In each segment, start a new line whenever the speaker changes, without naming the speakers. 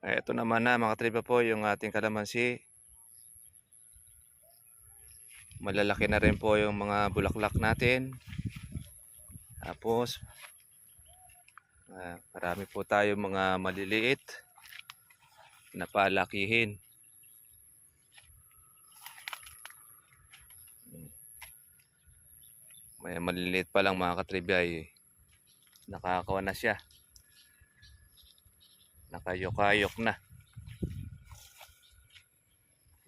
Eh, ito naman na mga tripa po yung ating kalamansi. Malalaki na rin po yung mga bulaklak natin. Tapos, ah, marami po tayo mga maliliit na palakihin. May maliliit pa lang mga katribya ay nakakawa na siya. Nakayok-ayok na.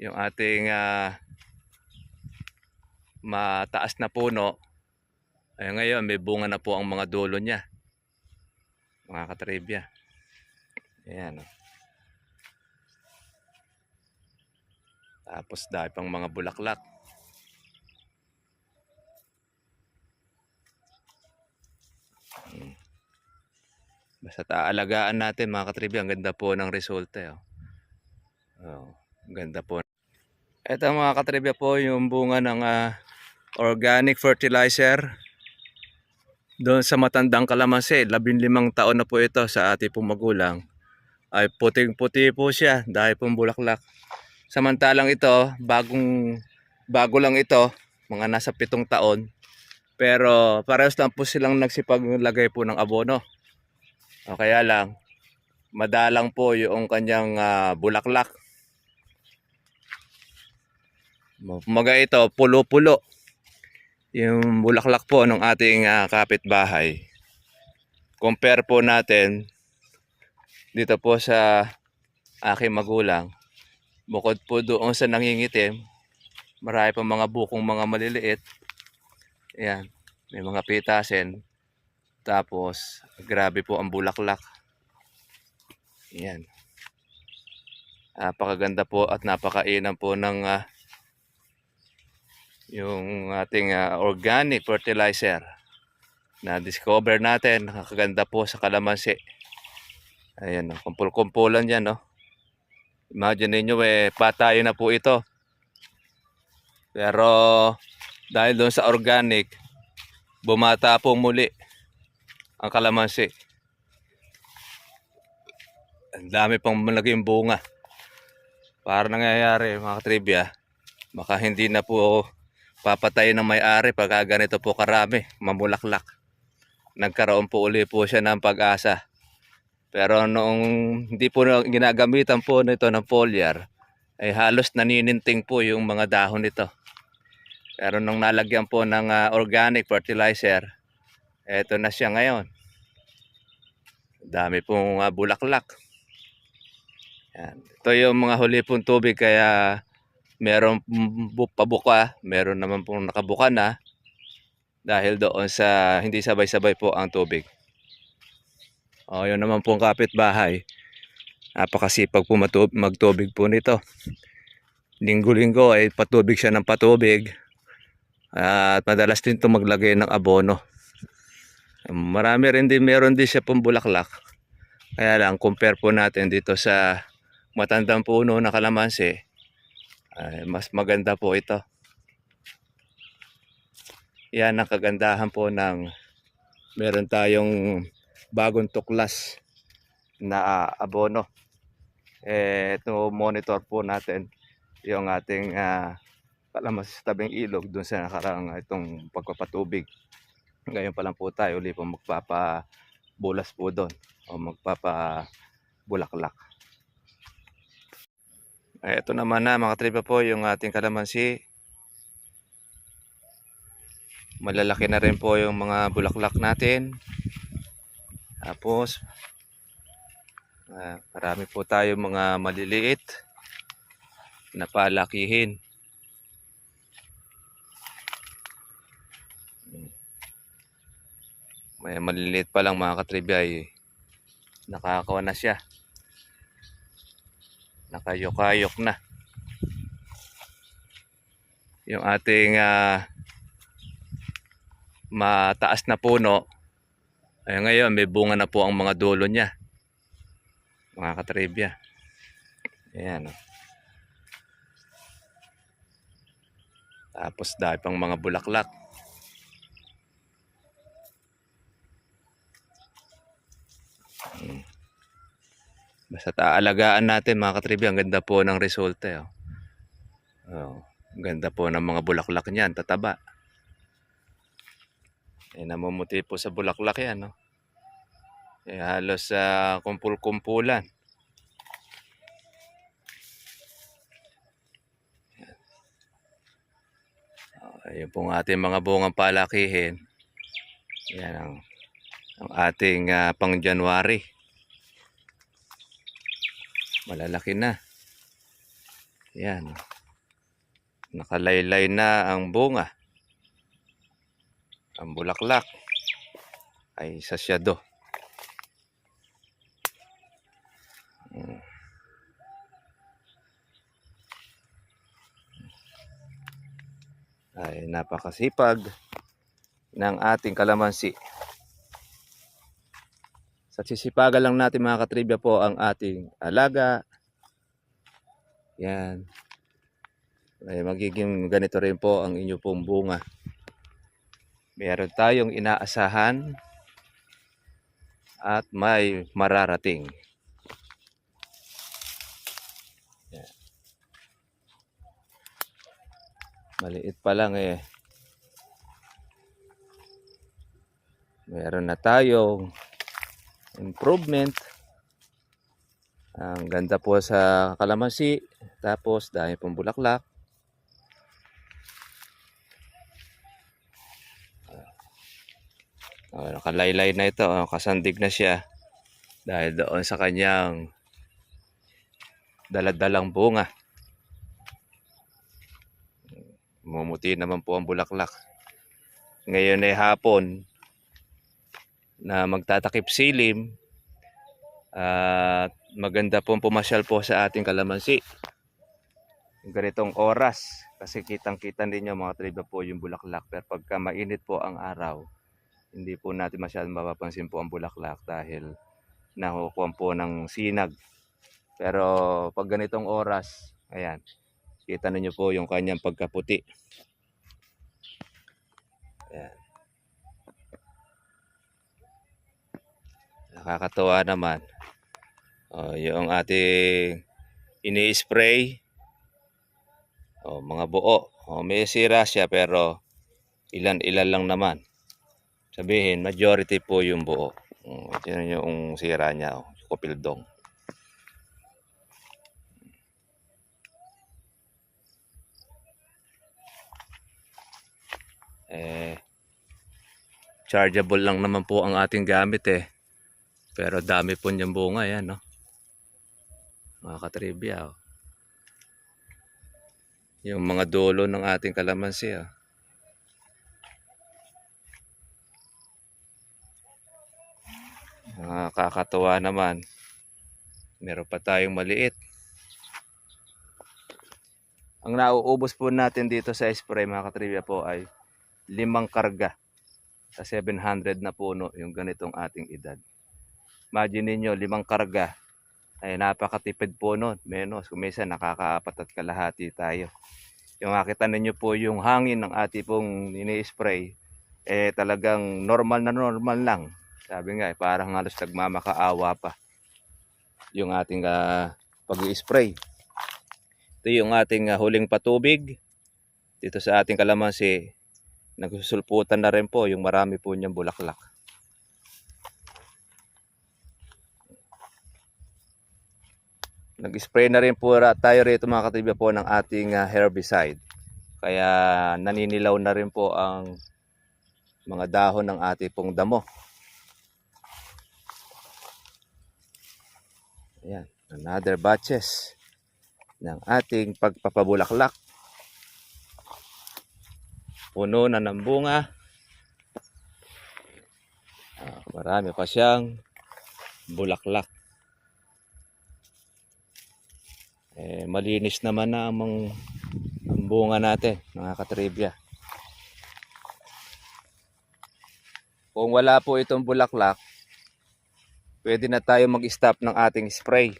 Yung ating ah, mataas na puno ay ngayon may bunga na po ang mga dulo niya. Mga katribya. Ayan. oh. Tapos dahil pang mga bulaklak. Basta aalagaan natin mga katribya. Ang ganda po ng resulta. Oh. Oh, ang ganda po. Ito mga katribya po yung bunga ng ah, organic fertilizer. Doon sa matandang kalamansi, labinlimang taon na po ito sa ating pong magulang. Ay puting-puti po siya dahil pong bulaklak. Samantalang ito, bagong bago lang ito, mga nasa pitong taon. Pero parehas lang po silang nagsipaglagay po ng abono. O kaya lang, madalang po yung kanyang ah, bulaklak. Kumaga ito, pulo-pulo. Yung bulaklak po ng ating ah, kapitbahay. Compare po natin dito po sa aking magulang. Bukod po doon sa nangingitim, marami pa mga bukong mga maliliit. Ayan, may mga pitasin. Tapos, grabe po ang bulaklak. Ayan. Napakaganda po at napakainam po ng ah, yung ating ah, organic fertilizer na discover natin. Nakakaganda po sa kalamansi. Ayan, oh, kumpul-kumpulan yan, no? Imagine niyo eh, patayo na po ito. Pero, dahil doon sa organic, bumata po muli ang kalamansi. Ang dami pang malaging bunga. Para nangyayari mga trivia, baka hindi na po papatay ng may-ari pagka ganito po karami, mamulaklak. Nagkaroon po uli po siya ng pag-asa. Pero noong hindi po na ginagamitan po nito ng foliar, ay halos nanininting po yung mga dahon nito. Pero nung nalagyan po ng ah, organic fertilizer, eto na siya ngayon. Dami pong ah, bulaklak. Yan. Ito yung mga huli pong tubig kaya meron pabuka, meron naman pong nakabuka na dahil doon sa hindi sabay-sabay po ang tubig. O, yun naman pong kapitbahay. Napakasipag po magtubig po nito. Linggo-linggo ay patubig siya ng patubig. At madalas din ito maglagay ng abono. Marami rin din, meron din siya pong bulaklak. Kaya lang, compare po natin dito sa matandang puno na kalamansi, ay mas maganda po ito. Yan ang kagandahan po ng meron tayong bagong tuklas na abono. Eh, ito monitor po natin yung ating ah, kalamansi sa tabing ilog dun sa nakarang itong pagpapatubig. Ngayon pa lang po tayo uli po magpapabulas po doon o magpapabulaklak. Eh, ito naman na mga tripa po yung ating kalamansi. Malalaki na rin po yung mga bulaklak natin. Tapos, ah, marami po tayo mga maliliit na palakihin. May maliliit pa lang mga katribya ay nakakawa na siya. Nakayok-ayok na. Yung ating ah, mataas na puno ay ngayon may bunga na po ang mga dulo niya. Mga katribya. Ayan. oh. Tapos dahil pang mga bulaklak. Basta aalagaan natin mga katribi, ang ganda po ng resulta. Eh. Oh, ang ganda po ng mga bulaklak niyan, tataba. Eh, namumuti po sa bulaklak yan, no? Eh, halos sa kumpul-kumpulan. Oh, ayun po ang ating mga bungang palakihin. Yan ang, ang ating ah, pang January. Malalaki na. Yan. Nakalaylay na ang bunga. Ang bulaklak ay sasyado. Ay napakasipag ng ating kalamansi. Sa sisipagan lang natin mga katribya po ang ating alaga. Yan. Ay magiging ganito rin po ang inyo pong bunga. Meron tayong inaasahan at may mararating. Yan. Maliit pa lang eh. Meron na tayong improvement. Ang ganda po sa kalamansi. Tapos dahil pong bulaklak. Oh, nakalaylay na ito. Oh, kasandig na siya. Dahil doon sa kanyang daladalang bunga. Mumuti naman po ang bulaklak. Ngayon ay hapon na magtatakip silim at maganda pong pumasyal po sa ating kalamansi. Ganitong oras kasi kitang-kita ninyo mga triba po yung bulaklak pero pagka mainit po ang araw hindi po natin masyadong mapapansin po ang bulaklak dahil nakukuha po ng sinag. Pero pag ganitong oras, ayan, kita ninyo po yung kanyang pagkaputi. Ayan. Nakakatuwa naman. Oh, yung ating ini-spray. Oh, mga buo. Oh, may sira siya pero ilan-ilan lang naman. Sabihin, majority po yung buo. Um, yun yung sira niya, oh, kopildong. Eh, chargeable lang naman po ang ating gamit eh. Pero dami po niyang bunga yan, no? Mga katribya, oh. Yung mga dulo ng ating kalamansi, oh. Nakakatuwa naman. Meron pa tayong maliit. Ang nauubos po natin dito sa spray mga katribya po ay limang karga sa 700 na puno yung ganitong ating edad. Imagine ninyo, limang karga ay napakatipid po nun. Menos, kung minsan nakakaapat at kalahati tayo. Yung makita ninyo po yung hangin ng ating pong ini-spray, eh talagang normal na normal lang. Sabi nga, eh, parang halos nagmamakaawa pa yung ating ah, pag-spray. Ito yung ating ah, huling patubig. Dito sa ating kalamansi, nagsusulputan na rin po yung marami po niyang bulaklak. Nag-spray na rin po tayo rito mga katibya po ng ating ah, herbicide. Kaya naninilaw na rin po ang mga dahon ng ating pong damo. Ayan, another batches ng ating pagpapabulaklak. Puno na ng bunga. Ah, marami pa siyang bulaklak. Eh, malinis naman na ang, ang bunga natin, mga katribya. Kung wala po itong bulaklak, pwede na tayo mag-stop ng ating spray.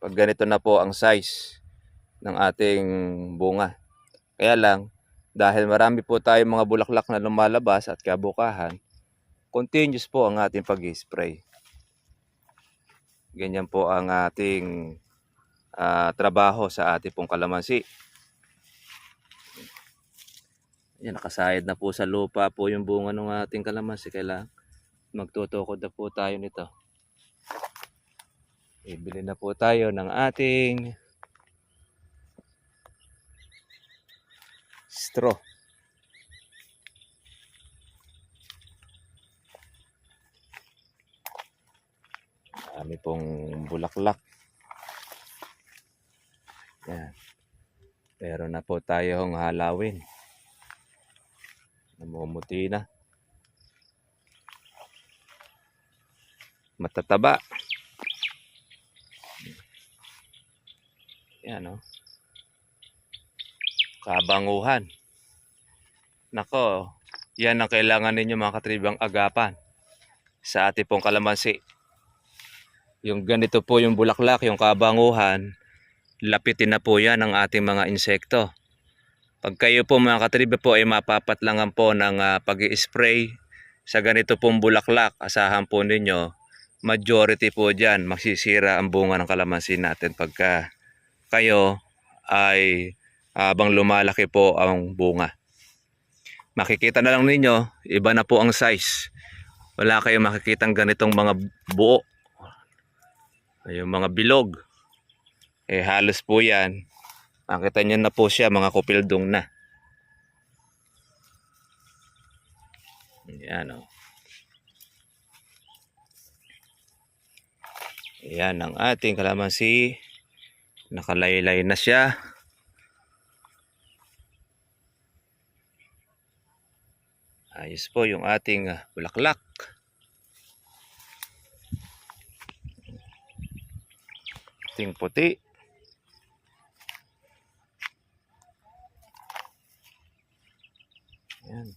Pag ganito na po ang size ng ating bunga. Kaya lang, dahil marami po tayong mga bulaklak na lumalabas at kabukahan, continuous po ang ating pag-spray. Ganyan po ang ating ah, trabaho sa ating pong kalamansi. Yan, nakasayad na po sa lupa po yung bunga ng ating kalamansi. Kailangan magtutukod na po tayo nito. Ibili na po tayo ng ating straw. Dami pong bulaklak. Yan. Meron na po tayong halawin. Namumuti na. Matataba. Yan o. Kabanguhan. Nako, yan ang kailangan ninyo mga katribang agapan sa ating pong kalamansi. Yung ganito po yung bulaklak, yung kabanguhan, lapitin na po yan ng ating mga insekto. Pag kayo po mga katribe po ay mapapatlangan po ng ah, pag spray sa ganito pong bulaklak, asahan po ninyo, majority po dyan, magsisira ang bunga ng kalamansi natin pagka kayo ay habang lumalaki po ang bunga. Makikita na lang ninyo, iba na po ang size. Wala kayong makikitang ganitong mga buo. Yung mga bilog. Eh halos po yan. Makita nyo na po siya, mga kupildong na. Yan o. Yan ang ating kalamansi. Nakalaylay na siya. Ayos po yung ating ah, bulaklak. Puting puti. Yan.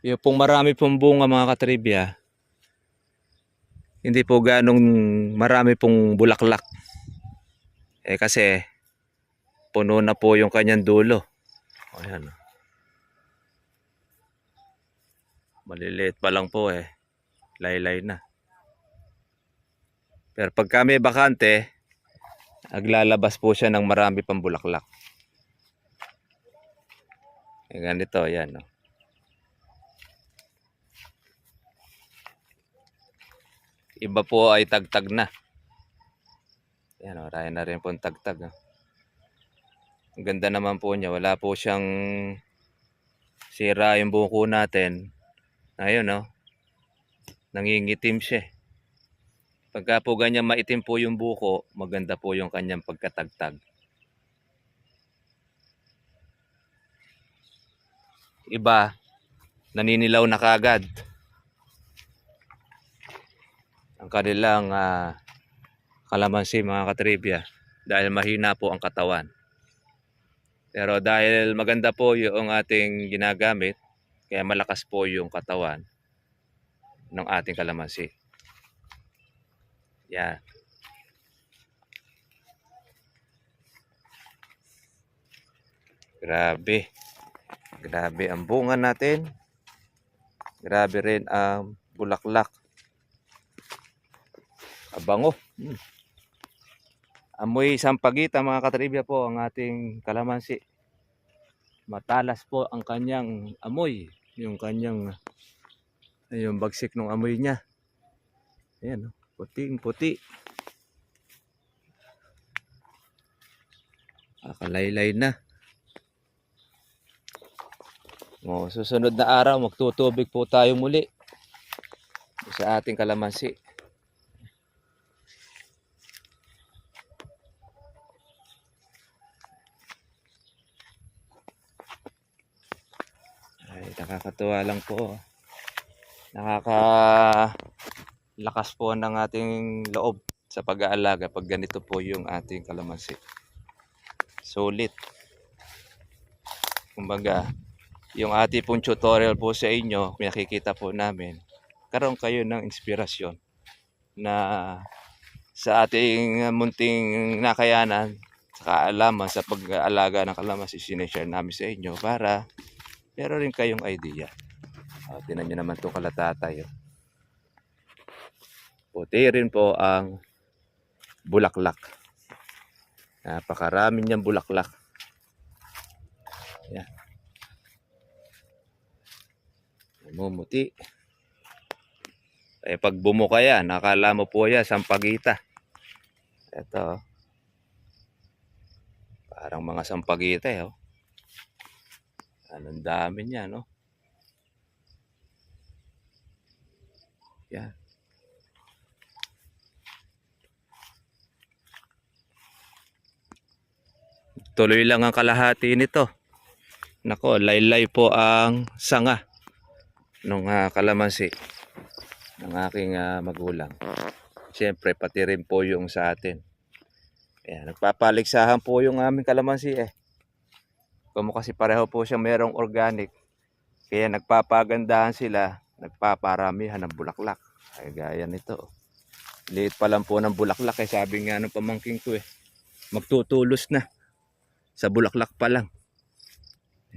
Yung pong marami pong bunga mga katribya, hindi po ganong marami pong bulaklak. Eh kasi puno na po yung kanyang dulo. Ayan. Maliliit pa lang po eh. Laylay na. Pero pag kami bakante, aglalabas po siya ng marami pang bulaklak. Eh, ganito, yan. No? Iba po ay tagtag na. Yan, o, raya na rin po ang tagtag. oh. Ang ganda naman po niya. Wala po siyang sira yung buko natin. Ayun, no? Nangingitim siya. Pagka po ganyan maitim po yung buko, maganda po yung kanyang pagkatagtag. Iba, naninilaw na kagad. Ang kanilang ah, kalamansi mga katribya dahil mahina po ang katawan. Pero dahil maganda po yung ating ginagamit, kaya malakas po yung katawan ng ating kalamansi. Yan. Grabe. Grabe ang bunga natin. Grabe rin ang bulaklak. Abango. Hmm. Amoy sampagita mga katribya po ang ating kalamansi. Matalas po ang kanyang amoy. Yung kanyang yung bagsik ng amoy niya. Ayan, oh. Puting puti. Akalaylay na. O, susunod na araw, magtutubig po tayo muli sa ating kalamansi. Ay, nakakatuwa lang po. Nakaka lakas po ng ating loob sa pag-aalaga pag ganito po yung ating kalamansi. Sulit. Kumbaga, yung ating pong tutorial po sa inyo, nakikita po namin, karoon kayo ng inspirasyon na sa ating munting nakayanan kaalaman sa pag-aalaga ng kalamansi, sineshare namin sa inyo para meron rin kayong idea. O, tinan nyo naman itong kalatatay. oh. Puti rin po ang bulaklak. Napakarami niyang bulaklak. Yan. Namumuti. Eh, pag bumuka yan, nakala mo po yan, sampagita. Ito. oh. Parang mga sampagita eh. Oh. Anong dami niya, no? Yan. Tuloy lang ang kalahati nito. Nako, laylay po ang sanga nung ah, kalamansi ng aking ah, magulang. Siyempre, pati rin po yung sa atin. Ayan, nagpapaligsahan po yung aming kalamansi eh. Como kasi pareho po siya merong organic. Kaya nagpapagandahan sila, nagpaparamihan ng bulaklak. Ay gaya nito. Liit pa lang po ng bulaklak eh. Sabi nga ng pamangking ko eh. Magtutulos na. Sa bulaklak pa lang.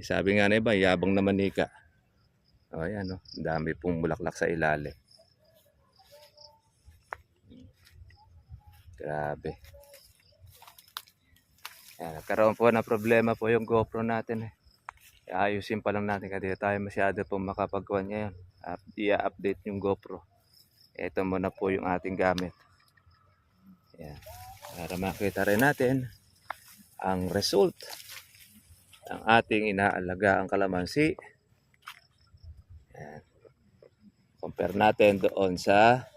Eh, Sabi nga na iba, yabang naman nika. O ayan o, ang dami pong bulaklak sa ilalim. Grabe. Ayan, nagkaroon po na problema po yung GoPro natin eh. Ayusin pa lang natin kasi tayo masyado po makapagkuhan ngayon. Up, i-update yung GoPro. Ito muna po yung ating gamit. Ayan. Para makita rin natin ang result ng ating inaalaga ang kalamansi. Ayan. Compare natin doon sa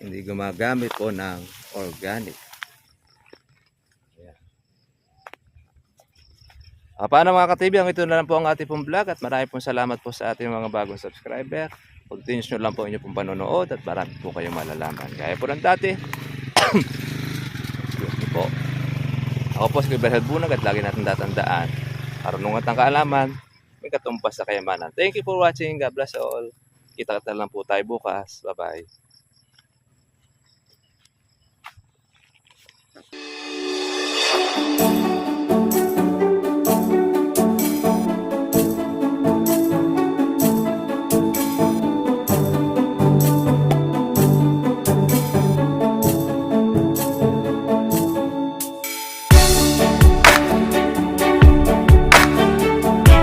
hindi gumagamit po ng organic. Ayan. Ah, paano mga ka-TV, ang ito na lang po ang ating pong vlog at marami pong salamat po sa ating mga bagong subscriber. Continuous nyo lang po inyo pong panonood at marami po kayong malalaman. Gaya po ng dati. Ako po si Kuya Bunag at lagi natin tatandaan. Karunungan ang kaalaman, may katumpas sa kayamanan. Thank you for watching. God bless all. Kita-kita lang po tayo bukas. Bye-bye.